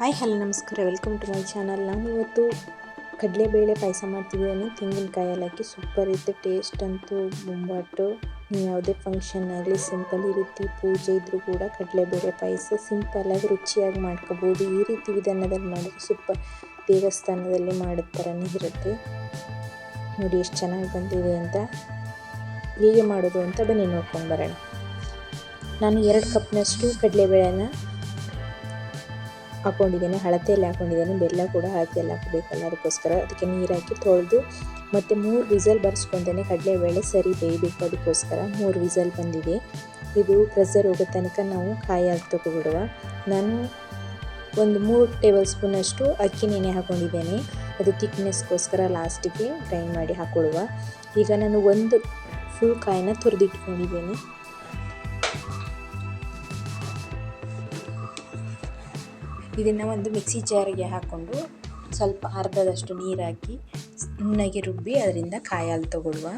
Hi, hello, ನಮಸ್ಕಾರ. Welcome to my channel ನಾನು ಇವತ್ತು ಕಡಲೆಬೇಳೆ ಪಾಯಸ ಮಾಡ್ತಿದ್ದೀನಿ ತೆಂಗಿನಕಾಯಿ ಎಲ್ಲ ಹಾಕಿ ಸೂಪರ್ ಇರುತ್ತೆ ಟೇಸ್ಟ್ ಅಂತೂ ಮುಂಬಾಟು ನೀವು ಯಾವುದೇ ಫಂಕ್ಷನ್ ಆಗಲಿ ಸಿಂಪಲ್ ಈ ರೀತಿ ಪೂಜೆ ಇದ್ದರೂ ಕೂಡ ಕಡಲೆಬೇಳೆ ಪಾಯಸ ಸಿಂಪಲ್ಲಾಗಿ ರುಚಿಯಾಗಿ ಮಾಡ್ಕೋಬೋದು. ಈ ರೀತಿ ವಿಧಾನದಲ್ಲಿ ಮಾಡಿದ್ರೆ ಸೂಪರ್ ದೇವಸ್ಥಾನದಲ್ಲಿ ಮಾಡಿದ ಥರನೇ ಇರುತ್ತೆ. ನೋಡಿ ಎಷ್ಟು ಚೆನ್ನಾಗಿ ಬಂದಿದೆ ಅಂತ. ಹೇಗೆ ಮಾಡೋದು ಅಂತ ಬನ್ನಿ ನೋಡ್ಕೊಂಡು ಬರೋಣ. ನಾನು ಎರಡು ಕಪ್ನಷ್ಟು ಕಡಲೆಬೇಳೆನ ಹಾಕ್ಕೊಂಡಿದ್ದೇನೆ ಹಳತೆಯಲ್ಲಿ ಹಾಕ್ಕೊಂಡಿದ್ದೇನೆ ಬೆಲ್ಲ ಕೂಡ ಹಳತೆಯಲ್ಲಿ ಹಾಕಬೇಕಲ್ಲ ಅದಕ್ಕೋಸ್ಕರ. ಅದಕ್ಕೆ ನೀರು ಹಾಕಿ ತೊಳೆದು ಮತ್ತು ಮೂರು ವಿಸಲ್ ಕಡಲೆ ಕಡಲೆಬೇಳೆ ಸರಿ ಬೇಯಬೇಕು ಅದಕ್ಕೋಸ್ಕರ. ಮೂರು ವಿಸಲ್ ಬಂದಿದೆ. ಇದು ಪ್ರೆಸರ್ ಹೋಗೋ ತನಕ ನಾವು ಕಾಯಿ ಹಾಕಿ ತಗೊಬಿಡುವ. ನಾನು ಒಂದು ಮೂರು ಟೇಬಲ್ ಸ್ಪೂನಷ್ಟು ಅಕ್ಕಿ ನೆನೆ ಹಾಕ್ಕೊಂಡಿದ್ದೇನೆ ಅದು ತಿಕ್ನೆಸ್ಗೋಸ್ಕರ ಲಾಸ್ಟಿಗೆ ಗ್ರೈಂಡ್ ಮಾಡಿ ಹಾಕ್ಕೊಳ್ಳುವ ಈಗ ನಾನು ಒಂದು ಫುಲ್ ಕಾಯಿನ ತುರಿದಿಟ್ಕೊಂಡಿದ್ದೇನೆ. ಇದನ್ನು ಒಂದು ಮಿಕ್ಸಿ ಜಾರಿಗೆ ಹಾಕ್ಕೊಂಡು ಸ್ವಲ್ಪ ಅರ್ಧದಷ್ಟು ನೀರು ಹಾಕಿ ನುಣ್ಣಗೆ ರುಬ್ಬಿ ಅದರಿಂದ ಕಾಯಿ ಹಾಲು ತಗೊಳ್ಳುವ.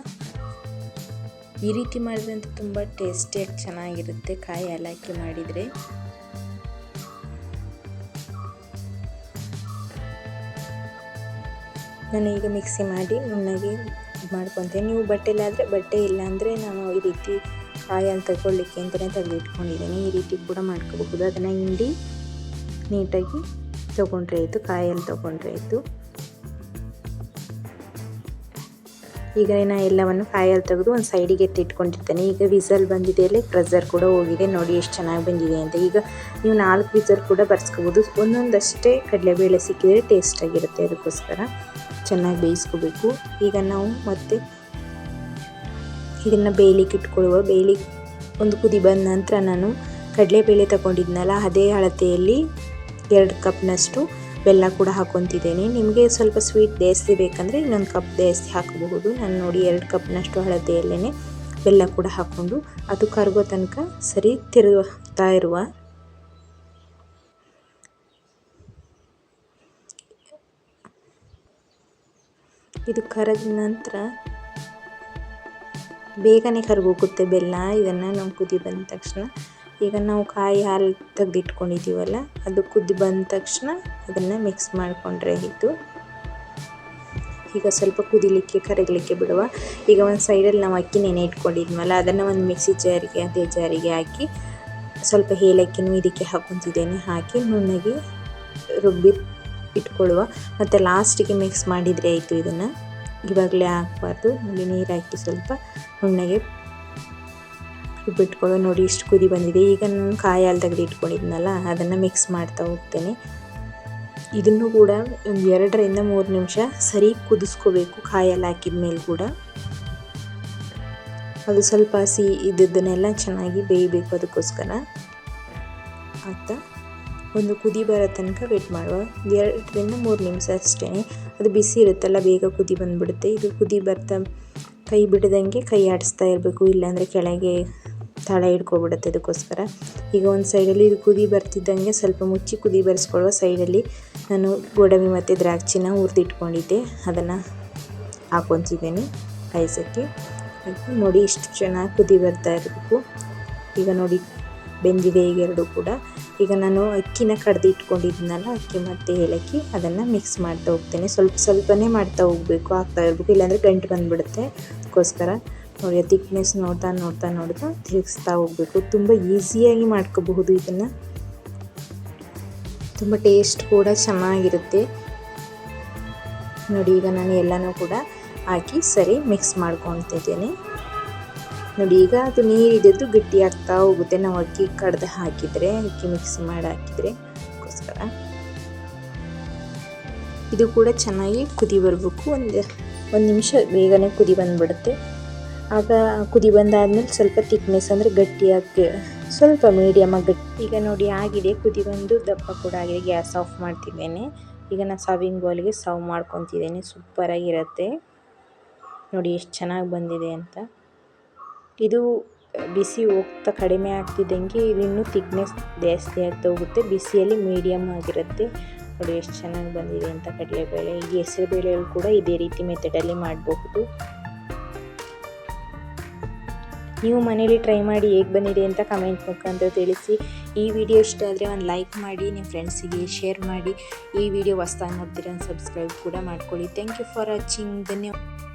ಈ ರೀತಿ ಮಾಡಿದ್ರಂತೂ ತುಂಬ ಟೇಸ್ಟಿಯಾಗಿ ಚೆನ್ನಾಗಿರುತ್ತೆ ಕಾಯಿ ಹಾಲು ಹಾಕಿ ಮಾಡಿದರೆ. ನಾನು ಈಗ ಮಿಕ್ಸಿ ಮಾಡಿ ನುಣ್ಣಗೆ ಮಾಡ್ಕೊತೀನಿ. ನೀವು ಬಟ್ಟೆಲಾದರೆ ಬಟ್ಟೆ ಇಲ್ಲ ಅಂದರೆ ನಾನು ಈ ರೀತಿ ಕಾಯಿ ಹಾಲು ತಗೊಳ್ಳಿಕ್ಕೆ ಅಂತಲೇ ತೆಗೆದಿಟ್ಕೊಂಡಿದ್ದೀನಿ. ಈ ರೀತಿ ಕೂಡ ಮಾಡ್ಕೋಬಹುದು. ಅದನ್ನು ಹಿಂಡಿ ನೀಟಾಗಿ ತೊಗೊಂಡ್ರೆ ಆಯಿತು, ಕಾಯಲ್ಲಿ ತೊಗೊಂಡ್ರೆ ಆಯಿತು. ಈಗ ನಾನು ಎಲ್ಲವನ್ನು ಕಾಯಲ್ಲಿ ತೆಗೆದು ಒಂದು ಸೈಡಿಗೆ ಎತ್ತಿಟ್ಕೊಂಡಿರ್ತೇನೆ ಈಗ ವಿಸಲ್ ಬಂದಿದೆ ಅಲ್ಲಿ ಪ್ರೆಸರ್ ಕೂಡ ಹೋಗಿದೆ. ನೋಡಿ ಎಷ್ಟು ಚೆನ್ನಾಗಿ ಬಂದಿದೆ ಅಂತ. ಈಗ ನೀವು ನಾಲ್ಕು ವಿಸಲ್ ಕೂಡ ಬರ್ಸ್ಕೋಬೋದು. ಒಂದೊಂದಷ್ಟೇ ಕಡಲೆಬೇಳೆ ಸಿಕ್ಕಿದರೆ ಟೇಸ್ಟಾಗಿರುತ್ತೆ ಅದಕ್ಕೋಸ್ಕರ ಚೆನ್ನಾಗಿ ಬೇಯಿಸ್ಕೋಬೇಕು. ಈಗ ನಾವು ಮತ್ತೆ ಇದನ್ನು ಬೇಯಲಿಕ್ಕೆ ಇಟ್ಕೊಳ್ಳುವ. ಬೇಯಲಿ ಒಂದು ಕುದಿ ಬಂದ ನಂತರ ನಾನು ಕಡಲೆಬೇಳೆ ತಗೊಂಡಿದ್ನಲ್ಲ, ಅದೇ ಅಳತೆಯಲ್ಲಿ ಎರಡು ಕಪ್ನಷ್ಟು ಬೆಲ್ಲ ಕೂಡ ಹಾಕೊತಿದ್ದೇನೆ. ನಿಮಗೆ ಸ್ವಲ್ಪ ಸ್ವೀಟ್ ಜಾಸ್ತಿ ಬೇಕಂದರೆ ಇನ್ನೊಂದು ಕಪ್ ಜಾಸ್ತಿ ಹಾಕಬಹುದು. ನಾನು ನೋಡಿ ಎರಡು ಕಪ್ನಷ್ಟು ಹಳದಿಯಲ್ಲೇ ಬೆಲ್ಲ ಕೂಡ ಹಾಕ್ಕೊಂಡು ಅದು ಕರಗೋ ತನಕ ಸರಿ ತಿರುಗ್ತಾ ಇರುವ ಇದು ಕರಗಿದ ನಂತರ ಬೇಗನೆ ಕರಗೋಗುತ್ತೆ ಬೆಲ್ಲ. ಇದನ್ನು ನಾವು ಕುದಿ ಬಂದ ತಕ್ಷಣ ಈಗ ನಾವು ಕಾಯಿ ಹಾಲು ತೆಗೆದಿಟ್ಕೊಂಡಿದ್ದೀವಲ್ಲ, ಅದು ಕುದ್ದು ಬಂದ ತಕ್ಷಣ ಅದನ್ನು ಮಿಕ್ಸ್ ಮಾಡಿಕೊಂಡ್ರೆ ಆಯಿತು. ಈಗ ಸ್ವಲ್ಪ ಕುದಿಲಿಕ್ಕೆ, ಕರಗಲಿಕ್ಕೆ ಬಿಡುವ. ಈಗ ಒಂದು ಸೈಡಲ್ಲಿ ನಾವು ಅಕ್ಕಿ ನೆನೆ ಇಟ್ಕೊಂಡಿದ್ವಲ್ಲ, ಅದನ್ನು ಒಂದು ಮಿಕ್ಸಿ ಜಾರಿಗೆ, ಅದೇ ಜಾರಿಗೆ ಹಾಕಿ ಸ್ವಲ್ಪ ಏಲಕ್ಕಿನೂ ಇದಕ್ಕೆ ಹಾಕೊತಿದ್ದೇನೆ ಹಾಕಿ ನುಣ್ಣಗೆ ರುಬ್ಬಿ ಇಟ್ಕೊಳ್ಳುವ. ಮತ್ತು ಲಾಸ್ಟಿಗೆ ಮಿಕ್ಸ್ ಮಾಡಿದರೆ ಆಯಿತು ಇದನ್ನು. ಇವಾಗಲೇ ಹಾಕಬಾರ್ದು. ನೋಡಿ ನೀರು ಹಾಕಿ ಸ್ವಲ್ಪ ನುಣ್ಣಗೆ ರುಬ್ಬಿಟ್ಕೊಳ್ಳೋ ನೋಡಿ ಇಷ್ಟು ಕುದಿ ಬಂದಿದೆ. ಈಗ ನಾನು ಕಾಯಿ ಹಾಲು ತೆಗೆದು ಇಟ್ಕೊಂಡಿದ್ನಲ್ಲ, ಅದನ್ನು ಮಿಕ್ಸ್ ಮಾಡ್ತಾ ಹೋಗ್ತೇನೆ. ಇದನ್ನು ಕೂಡ ಒಂದು ಎರಡರಿಂದ ಮೂರು ನಿಮಿಷ ಸರಿ ಕುದಿಸ್ಕೋಬೇಕು ಕಾಯಿ ಹಾಲು ಹಾಕಿದ ಮೇಲೆ ಕೂಡ. ಅದು ಸ್ವಲ್ಪ ಹಸಿ ಇದ್ದದನ್ನೆಲ್ಲ ಚೆನ್ನಾಗಿ ಬೇಯಬೇಕು ಅದಕ್ಕೋಸ್ಕರ. ಆತ ಒಂದು ಕುದಿ ಬರೋ ತನಕ ವೇಟ್ ಮಾಡುವ. ಎರಡರಿಂದ ಮೂರು ನಿಮಿಷ ಅಷ್ಟೇ. ಅದು ಬಿಸಿ ಇರುತ್ತಲ್ಲ, ಬೇಗ ಕುದಿ ಬಂದುಬಿಡುತ್ತೆ. ಇದು ಕುದಿ ಬರ್ತಾ, ಕೈ ಬಿಡದಂಗೆ ಕೈ ಆಡಿಸ್ತಾ ಇರಬೇಕು, ಇಲ್ಲಾಂದರೆ ಕೆಳಗೆ ತಳ ಹಿಡ್ಕೊಬಿಡುತ್ತೆ ಅದಕ್ಕೋಸ್ಕರ ಈಗ ಒಂದು ಸೈಡಲ್ಲಿ ಇದು ಕುದಿ ಬರ್ತಿದ್ದಂಗೆ ಸ್ವಲ್ಪ ಮುಚ್ಚಿ ಕುದಿ ಬರೆಸ್ಕೊಳ್ಳುವ ಸೈಡಲ್ಲಿ ನಾನು ಗೋಡಂಬಿ ಮತ್ತು ದ್ರಾಕ್ಷಿನ ಹುರಿದಿಟ್ಕೊಂಡಿದ್ದೆ. ಅದನ್ನು ಹಾಕೊತಿದ್ದೇನೆ ಪಾಯಸಕ್ಕೆ. ನೋಡಿ ಇಷ್ಟು ಚೆನ್ನಾಗಿ ಕುದಿ ಬರ್ತಾ ಇರಬೇಕು. ಈಗ ನೋಡಿ ಬೆಂದಿದೆ ಈಗ ಎರಡು ಕೂಡ. ಈಗ ನಾನು ಅಕ್ಕಿನ ಕಡ್ದು ಇಟ್ಕೊಂಡಿದ್ನಲ್ಲ ಅಕ್ಕಿ ಮತ್ತು ಏಲಕ್ಕಿ ಅದನ್ನು ಮಿಕ್ಸ್ ಮಾಡ್ತಾ ಹೋಗ್ತೇನೆ. ಸ್ವಲ್ಪ ಸ್ವಲ್ಪನೇ ಮಾಡ್ತಾ ಹೋಗಬೇಕು, ಆಗ್ತಾ ಇರಬೇಕು, ಇಲ್ಲಾಂದರೆ ಗಂಟು ಬಂದುಬಿಡುತ್ತೆ. ಅದಕ್ಕೋಸ್ಕರ ನೋಡಿ ತಿಕ್ನೆಸ್ ನೋಡ್ತಾ ನೋಡ್ತಾ ನೋಡ್ತಾ ತಿರುಗಿಸ್ತಾ ಹೋಗಬೇಕು. ತುಂಬ ಈಸಿಯಾಗಿ ಮಾಡ್ಕೋಬಹುದು ಇದನ್ನು. ತುಂಬ ಟೇಸ್ಟ್ ಕೂಡ ಚೆನ್ನಾಗಿರುತ್ತೆ. ನೋಡಿ, ಈಗ ನಾನು ಎಲ್ಲನೂ ಕೂಡ ಹಾಕಿ ಸರಿ ಮಿಕ್ಸ್ ಮಾಡ್ಕೊತಿದ್ದೇನೆ ನೋಡಿ, ಈಗ ಅದು ನೀರಿದ್ದು ಗಟ್ಟಿ ಆಗ್ತಾ ಹೋಗುತ್ತೆ. ನಾವು ಅಕ್ಕಿ ಕಡ್ದು ಹಾಕಿದರೆ, ಅಕ್ಕಿ ಮಿಕ್ಸ್ ಮಾಡಿ ಹಾಕಿದರೆ ಅದಕ್ಕೋಸ್ಕರ ಇದು ಕೂಡ ಚೆನ್ನಾಗಿ ಕುದಿ ಬರಬೇಕು. ಒಂದು ಒಂದು ನಿಮಿಷ ಬೇಗನೆ ಕುದಿ ಬಂದುಬಿಡುತ್ತೆ. ಆಗ ಕುದಿ ಬಂದಾದ್ಮೇಲೆ ಸ್ವಲ್ಪ ತಿಕ್ನೆಸ್ ಅಂದರೆ ಗಟ್ಟಿಯಾಗಿ, ಸ್ವಲ್ಪ ಮೀಡಿಯಮಾಗಿ ಗಟ್ಟಿ ಈಗ ನೋಡಿ ಆಗಿದೆ, ಕುದಿ ಬಂದು ದಪ್ಪ ಕೂಡ ಆಗಿದೆ, ಗ್ಯಾಸ್ ಆಫ್ ಮಾಡ್ತಿದ್ದೇನೆ. ಈಗ ನಾನು ಸರ್ವಿಂಗ್ ಬೌಲಿಗೆ ಸರ್ವ್ ಮಾಡ್ಕೊತಿದ್ದೇನೆ ಸೂಪರಾಗಿರುತ್ತೆ ನೋಡಿ ಎಷ್ಟು ಚೆನ್ನಾಗಿ ಬಂದಿದೆ ಅಂತ. ಇದು ಬಿಸಿ ಹೋಗ್ತಾ ಕಡಿಮೆ ಆಗ್ತಿದ್ದಂಗೆ ಇದು ಇನ್ನೂ ತಿಕ್ನೆಸ್ ಜಾಸ್ತಿ ಆಗ್ತಾ ಹೋಗುತ್ತೆ, ಬಿಸಿಯಲ್ಲಿ ಮೀಡಿಯಮ್ ಆಗಿರುತ್ತೆ. ನೋಡಿ ಎಷ್ಟು ಚೆನ್ನಾಗಿ ಬಂದಿದೆ ಅಂತ ಕಡಲೆಬೇಳೆ. ಈಗ ಹೆಸರು ಬೇಳೆಯಲ್ಲಿ ಕೂಡ ಇದೇ ರೀತಿ ಮೆಥಡಲ್ಲಿ ಮಾಡಬಹುದು. ನೀವು ಮನೇಲಿ ಟ್ರೈ ಮಾಡಿ ಹೇಗೆ ಬಂದಿದೆ ಅಂತ ಕಮೆಂಟ್ ಮುಖಾಂತರ ತಿಳಿಸಿ. ಈ ವಿಡಿಯೋ ಇಷ್ಟ ಆದರೆ ಒಂದು ಲೈಕ್ ಮಾಡಿ, ನಿಮ್ಮ ಫ್ರೆಂಡ್ಸಿಗೆ ಶೇರ್ ಮಾಡಿ. ಈ ವಿಡಿಯೋ ಹೊಸ್ದಾಗಿ ನೋಡ್ತೀರ ಸಬ್ಸ್ಕ್ರೈಬ್ ಕೂಡ ಮಾಡ್ಕೊಳ್ಳಿ. ಥ್ಯಾಂಕ್ ಯು ಫಾರ್ ವಾಚಿಂಗ್ ಧನ್ಯವಾದ.